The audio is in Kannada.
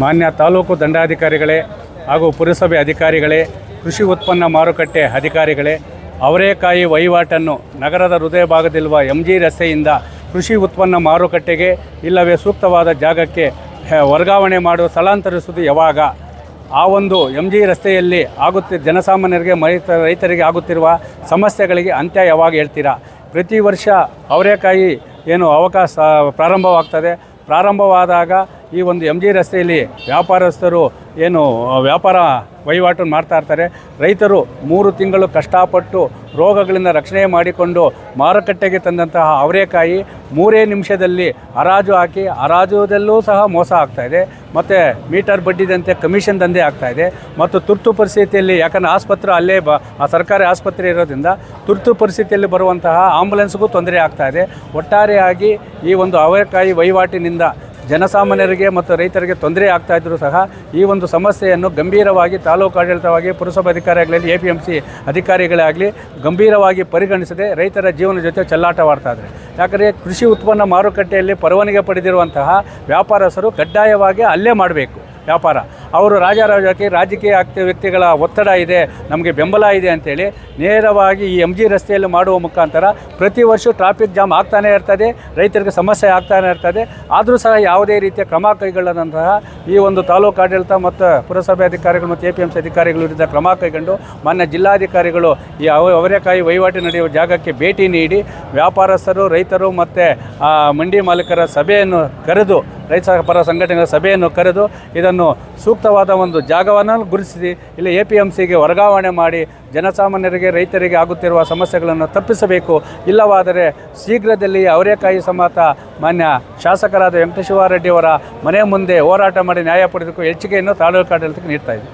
ಮಾನ್ಯ ತಾಲೂಕು ದಂಡಾಧಿಕಾರಿಗಳೇ ಹಾಗೂ ಪುರಸಭೆ ಅಧಿಕಾರಿಗಳೇ, ಕೃಷಿ ಉತ್ಪನ್ನ ಮಾರುಕಟ್ಟೆ ಅಧಿಕಾರಿಗಳೇ ಅವರೇಕಾಯಿ ವಹಿವಾಟನ್ನು ನಗರದ ಹೃದಯ ಭಾಗದಲ್ಲಿರುವ ಎಂ ಜಿ ರಸ್ತೆಯಿಂದ ಕೃಷಿ ಉತ್ಪನ್ನ ಮಾರುಕಟ್ಟೆಗೆ ಇಲ್ಲವೇ ಸೂಕ್ತವಾದ ಜಾಗಕ್ಕೆ ವರ್ಗಾವಣೆ ಮಾಡುವ ಸ್ಥಳಾಂತರಿಸುವುದು ಯಾವಾಗ? ಆ ಒಂದು ಎಂ ಜಿ ರಸ್ತೆಯಲ್ಲಿ ಆಗುತ್ತಿ ಜನಸಾಮಾನ್ಯರಿಗೆ ಮೈತ ರೈತರಿಗೆ ಆಗುತ್ತಿರುವ ಸಮಸ್ಯೆಗಳಿಗೆ ಅಂತ್ಯ ಯಾವಾಗ ಹೇಳ್ತೀರಾ? ಪ್ರತಿ ವರ್ಷ ಅವರೇಕಾಯಿ ಏನು ಅವಕಾಶ ಪ್ರಾರಂಭವಾಗ್ತದೆ. ಪ್ರಾರಂಭವಾದಾಗ ಈ ಒಂದು ಎಂ ಜಿ ರಸ್ತೆಯಲ್ಲಿ ವ್ಯಾಪಾರಸ್ಥರು ಏನು ವ್ಯಾಪಾರ ವಹಿವಾಟು ಮಾಡ್ತಾ ಇರ್ತಾರೆ. ರೈತರು ಮೂರು ತಿಂಗಳು ಕಷ್ಟಪಟ್ಟು ರೋಗಗಳಿಂದ ರಕ್ಷಣೆ ಮಾಡಿಕೊಂಡು ಮಾರುಕಟ್ಟೆಗೆ ತಂದಂತಹ ಅವರೇಕಾಯಿ ಮೂರೇ ನಿಮಿಷದಲ್ಲಿ ಹರಾಜು ಹಾಕಿ, ಹರಾಜುದಲ್ಲೂ ಸಹ ಮೋಸ ಆಗ್ತಾಯಿದೆ ಮತ್ತು ಮೀಟರ್ ಬಡ್ಡಿದಂತೆ ಕಮಿಷನ್ ದಂಧೆ ಆಗ್ತಾಯಿದೆ ಮತ್ತು ತುರ್ತು ಪರಿಸ್ಥಿತಿಯಲ್ಲಿ ಯಾಕಂದರೆ ಆಸ್ಪತ್ರೆ ಅಲ್ಲೇ ಬ, ಆ ಸರ್ಕಾರಿ ಆಸ್ಪತ್ರೆ ಇರೋದ್ರಿಂದ ತುರ್ತು ಪರಿಸ್ಥಿತಿಯಲ್ಲಿ ಬರುವಂತಹ ಆಂಬುಲೆನ್ಸ್ಗೂ ತೊಂದರೆ ಆಗ್ತಾಯಿದೆ ಒಟ್ಟಾರೆಯಾಗಿ ಈ ಒಂದು ಅವರೆಕಾಯಿ ವಹಿವಾಟಿನಿಂದ ಜನಸಾಮಾನ್ಯರಿಗೆ ಮತ್ತು ರೈತರಿಗೆ ತೊಂದರೆ ಆಗ್ತಾ ಇದ್ದರೂ ಸಹ ಈ ಒಂದು ಸಮಸ್ಯೆಯನ್ನು ಗಂಭೀರವಾಗಿ ತಾಲೂಕು ಆಡಳಿತವಾಗಿ ಪುರಸಭೆ ಅಧಿಕಾರಿಗಳಾಗಲಿ ಎ ಪಿ ಎಂ ಸಿ ಅಧಿಕಾರಿಗಳಾಗಲಿ ಗಂಭೀರವಾಗಿ ಪರಿಗಣಿಸದೆ ರೈತರ ಜೀವನ ಜೊತೆ ಚೆಲ್ಲಾಟವಾಡ್ತಾ ಇದ್ದಾರೆ. ಯಾಕಂದರೆ ಕೃಷಿ ಉತ್ಪನ್ನ ಮಾರುಕಟ್ಟೆಯಲ್ಲಿ ಪರವಾನಿಗೆ ಪಡೆದಿರುವಂತಹ ವ್ಯಾಪಾರಸ್ಥರು ಕಡ್ಡಾಯವಾಗಿ ಅಲ್ಲೇ ಮಾಡಬೇಕು ವ್ಯಾಪಾರ. ಅವರು ರಾಜಾರಾಜಕ್ಕೆ ರಾಜಕೀಯ ಆಗ್ತ ವ್ಯಕ್ತಿಗಳ ಒತ್ತಡ ಇದೆ, ನಮಗೆ ಬೆಂಬಲ ಇದೆ ಅಂತೇಳಿ ನೇರವಾಗಿ ಈ ಎಂ ಜಿ ರಸ್ತೆಯಲ್ಲಿ ಮಾಡುವ ಮುಖಾಂತರ ಪ್ರತಿ ವರ್ಷ ಟ್ರಾಫಿಕ್ ಜಾಮ್ ಆಗ್ತಾನೇ ಇರ್ತದೆ, ರೈತರಿಗೆ ಸಮಸ್ಯೆ ಆಗ್ತಾನೆ ಇರ್ತದೆ. ಆದರೂ ಸಹ ಯಾವುದೇ ರೀತಿಯ ಕ್ರಮ ಕೈಗೊಳ್ಳದಂತಹ ಈ ಒಂದು ತಾಲೂಕು ಆಡಳಿತ ಮತ್ತು ಪುರಸಭೆ ಅಧಿಕಾರಿಗಳು ಮತ್ತು ಎ ಪಿ ಎಂ ಸಿ ಅಧಿಕಾರಿಗಳು ವಿರುದ್ಧ ಕ್ರಮ ಕೈಗೊಂಡು ಮಾನ್ಯ ಜಿಲ್ಲಾಧಿಕಾರಿಗಳು ಈ ಅವರೆಕಾಯಿ ವಹಿವಾಟು ನಡೆಯುವ ಜಾಗಕ್ಕೆ ಭೇಟಿ ನೀಡಿ ವ್ಯಾಪಾರಸ್ಥರು, ರೈತರು ಮತ್ತು ಮಂಡಿ ಮಾಲೀಕರ ಸಭೆಯನ್ನು ಕರೆದು, ರೈತ ಪರ ಸಂಘಟನೆಗಳ ಸಭೆಯನ್ನು ಕರೆದು ಇದನ್ನು ಸೂಕ್ತವಾದ ಒಂದು ಜಾಗವನ್ನು ಗುರುತಿಸಿ. ಇಲ್ಲಿ ಎ ಪಿ ಎಂ ಸಿಗೆ ವರ್ಗಾವಣೆ ಮಾಡಿ ಜನಸಾಮಾನ್ಯರಿಗೆ, ರೈತರಿಗೆ ಆಗುತ್ತಿರುವ ಸಮಸ್ಯೆಗಳನ್ನು ತಪ್ಪಿಸಬೇಕು. ಇಲ್ಲವಾದರೆ ಶೀಘ್ರದಲ್ಲಿ ಅವರೇಕಾಯಿ ಸಮಾತ ಮಾನ್ಯ ಶಾಸಕರಾದ ವೆಂಕಟೇಶ್ವರ ರೆಡ್ಡಿಯವರ ಮನೆ ಮುಂದೆ ಹೋರಾಟ ಮಾಡಿ ನ್ಯಾಯ ಪಡೆದಕ್ಕೂ ಹೆಚ್ಚಿಗೆಯನ್ನು ತಾಲೂಕು ಆಡಳಿತಕ್ಕೆ ನೀಡ್ತಾ ಇದೆ